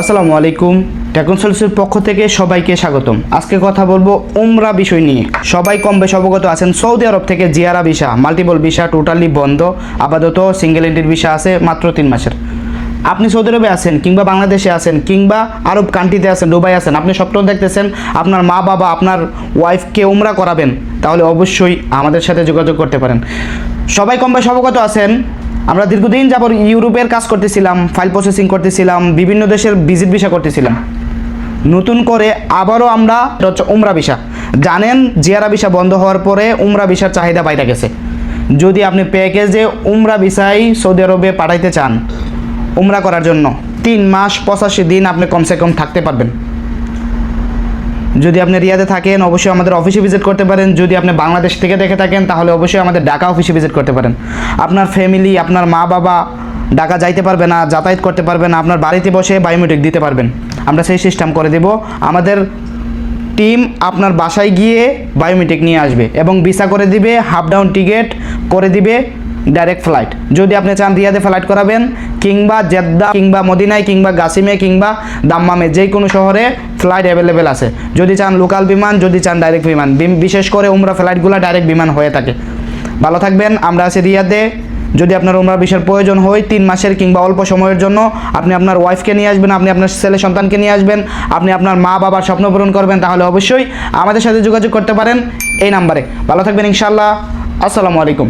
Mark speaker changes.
Speaker 1: আসসালামু আলাইকুম। টেকনসলসের পক্ষ থেকে সবাইকে স্বাগতম। আজকে কথা বলব উমরা বিষয় নিয়ে। সবাই কম বেশ অবগত আছেন, সৌদি আরব থেকে জিয়ারা ভিসা। মাল্টিপল ভিসা টোটালি বন্ধ, আপাতত সিঙ্গেল এন্ট্রির ভিসা আছে মাত্র তিন মাসের। আপনি সৌদি আরবে আছেন কিংবা বাংলাদেশে আছেন কিংবা আরব কান্ট্রিতে আছেন, দুবাই আছেন, আপনি স্বপ্ন দেখতেছেন আপনার মা বাবা, আপনার ওয়াইফকে উমরা করাবেন, তাহলে অবশ্যই আমাদের সাথে যোগাযোগ করতে পারেন। সবাই কম বেশ অবগত আছেন আমরা দীর্ঘদিন যাবত ইউরোপের কাজ করতেছিলাম ফাইল প্রসেসিং করতেছিলাম, বিভিন্ন দেশের ভিজিট ভিসা করতেছিলাম। নতুন করে আবারও আমরা হচ্ছে উমরা ভিসা জানেন, জিয়ারা ভিসা বন্ধ হওয়ার পরে উমরা ভিসার চাহিদা বাইরে গেছে। যদি আপনি প্যাকেজে উমরা ভিসাই সৌদি আরবে পাঠাইতে চান, উমরা করার জন্য তিন মাস পঁচাশি দিন আপনি কমসে কম থাকতে পারবেন। যদি আপনি রিয়াদে থাকেন, অবশ্যই আমাদের অফিসে ভিজিট করতে পারেন। যদি আপনি বাংলাদেশ থেকে দেখে থাকেন, তাহলে অবশ্যই আমাদের ঢাকা অফিসে ভিজিট করতে পারেন। আপনার ফ্যামিলি আপনার মা বাবা ঢাকা যাইতে পারবে না, যাতায়াত করতে পারবে না, আপনার বাড়িতে বসে বায়োমেট্রিক দিতে পারবেন। আমরা সেই সিস্টেম করে দেব। আমাদের টিম আপনার বাসায় গিয়ে বায়োমেট্রিক নিয়ে আসবে এবং ভিসা করে দিবে হাফ ডাউন টিকিট করে দিবে। ডাইরেক্ট ফ্লাইট যদি আপনি চান রিয়াদে ফ্লাইট করাবেন, কিংবা জেদ্দা, কিংবা মদিনায়, কিংবা গাসিমে, কিংবা দাম্মামে, যে কোনো শহরে ফ্লাইট অ্যাভেলেবেল আছে। যদি চান লোকাল বিমান, যদি চান ডাইরেক্ট বিমান। বিশেষ করে উমরা ফ্লাইটগুলো ডাইরেক্ট বিমান হয়ে থাকে। ভালো থাকবেন, আমরা আছি রিয়াদে। যদি আপনার উমরা বিষয়ের প্রয়োজন হয় তিন মাসের কিংবা অল্প সময়ের জন্য, আপনি আপনার ওয়াইফকে নিয়ে আসবেন, আপনি আপনার ছেলে সন্তানকে নিয়ে আসবেন, আপনি আপনার মা বাবার স্বপ্ন পূরণ করবেন, তাহলে অবশ্যই আমাদের সাথে যোগাযোগ করতে পারেন এই নাম্বারে। ভালো থাকবেন ইনশাল্লাহ আসসালামু আলাইকুম।